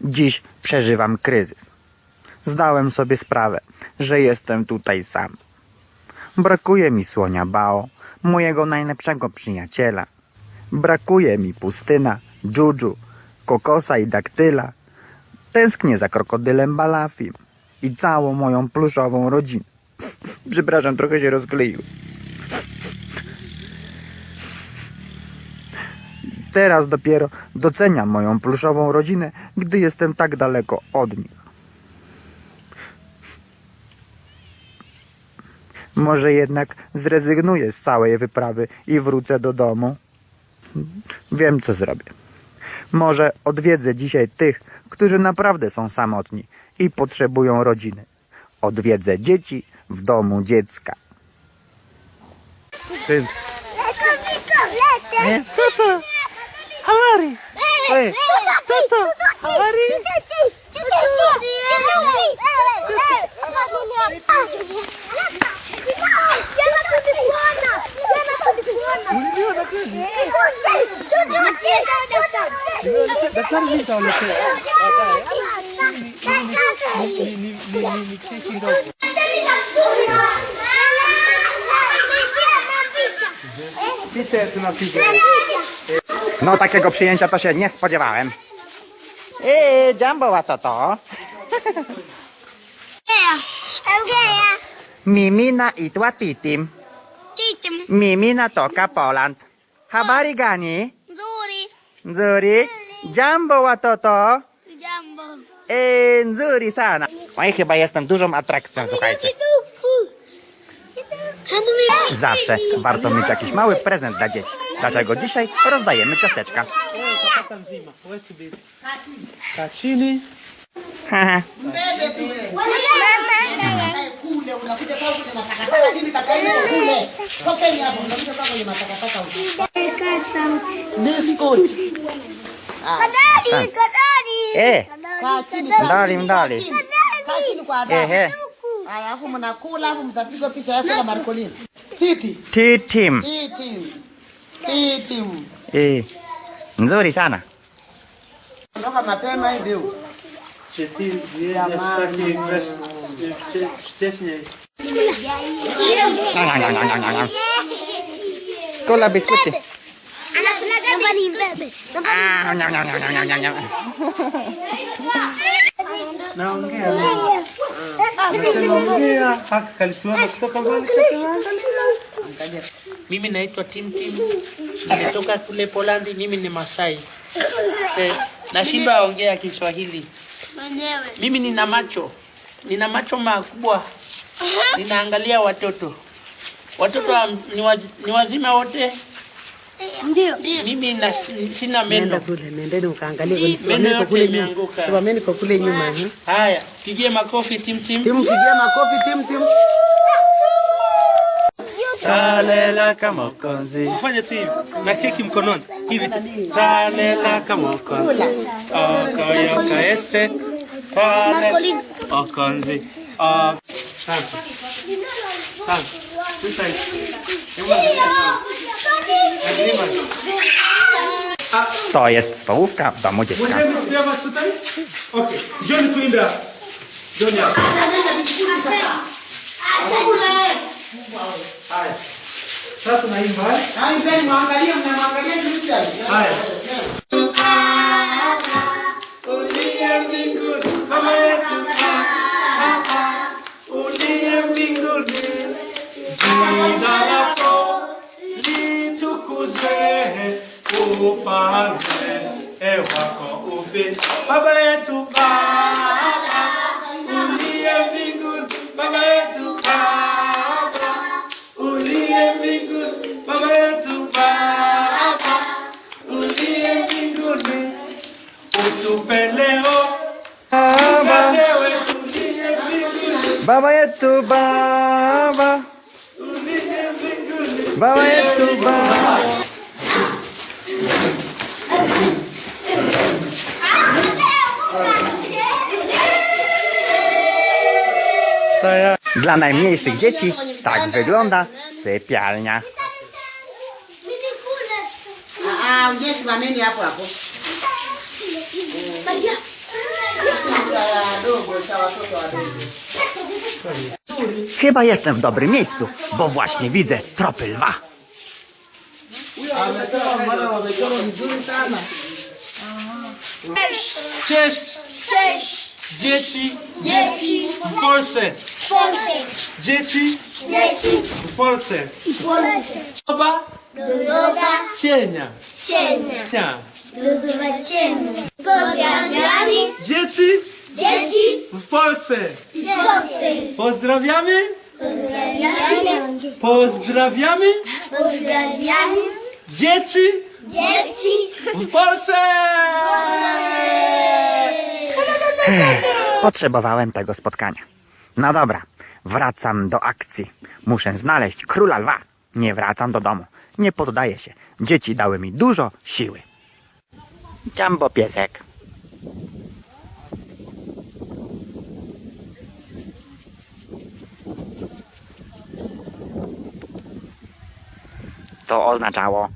Dziś przeżywam kryzys. Zdałem sobie sprawę, że jestem tutaj sam. Brakuje mi słonia Bao, mojego najlepszego przyjaciela. Brakuje mi pustyna, dżudżu, kokosa i daktyla. Tęsknię za krokodylem Balafim i całą moją pluszową rodzinę. Przepraszam, trochę się rozkleił. Teraz dopiero doceniam moją pluszową rodzinę, gdy jestem tak daleko od nich. Może jednak zrezygnuję z całej wyprawy i wrócę do domu? Wiem, co zrobię. Może odwiedzę dzisiaj tych, którzy naprawdę są samotni i potrzebują rodziny. Odwiedzę dzieci w domu dziecka. Ty, Nie? Tata! Hawari. Wait. Toto. Hawari. Pizza, tu na pizza. No takiego przyjęcia to się nie spodziewałem. Eee, Jumbo, a co to? Mimina itła Titim. Mimina toka Poland. Habari gani? Nzuri. Jumbo, a co to? Eee, nzuri sana. Oj, chyba jestem dużą atrakcją, słuchajcie. Zawsze warto mieć jakiś mały prezent dla dzieci. Dlatego dzisiaj rozdajemy ciasteczka. Matakataka biscuit Eh, kaa chini mdali mdali. Ehe. haya hapo mnakula hapo mtapigwa picha yako na Marcolin titi Titim. titi Timu. Eh. Nzuri sana. Mapema hivi. Cheti yeye anastaki Kola biskuti. Naomba. Naongea. Naongea. Mimi naitwa Tim Tim. Nimetoka kule Polandi, mimi ni Masai. Eh, nashindwa ongea Kiswahili. Mimi nina macho. Nina macho makubwa. Ninaangalia watoto. Watoto wa- ni, wa, ni wazima wote. Ndio. Mimi na, sina meno. Nenda kule, nendeni ukaangalie kwenye Meno yote kule nyuma. imeanguka. Kwa kule nyuma. eh. Haya, pigie makofi Tim Tim. Tim, pigie makofi Tim timu. Salela kama konzi. Fanya tu hivi. Na keki mkononi. Hivi. Salela kama konzi. Okoyo kaese. Salela. Okonzi. O. Sasa. Sasa. Sasa. To jest stołówka w domu dziecka. Możemy śpiewać tutaj? Okej. Johnny Twinda. Johnny. Haya. Sasa naimba. eh? Hai mbele mwangalie mnamwangalia mtu Haya. Uliye mbinguni, Baba yetu, ah, ah, ah, uliye mbinguni, jina lako litukuzwe, ufalme wako ufike. Baba yetu, Baba, Baba yetu baba. uliye mbinguni. Baba yetu baba. Dla najmniejszych dzieci tak wygląda sypialnia. Yes, simameni hapo hapo. Chyba jestem w dobrym miejscu, bo właśnie widzę tropy lwa. Cześć, Cześć, dzieci dzieci w Polsce. w Polsce, Dzieci dzieci w Polsce. w Polsce, Osoba do droga cienia. ciemnia, Cienia. do zobaczenia. Pozdrawiamy Dzieci dzieci w Polsce. w Polsce. Pozdrawiamy. Pozdrawiamy, Pozdrawiamy pozdrawiamy dzieci dzieci w Polsce. Potrzebowałem tego spotkania. No dobra, wracam do akcji. Muszę znaleźć króla lwa. Nie wracam do domu. Nie poddaję się. Dzieci dały mi dużo siły. Jumbo piesek. To oznaczało.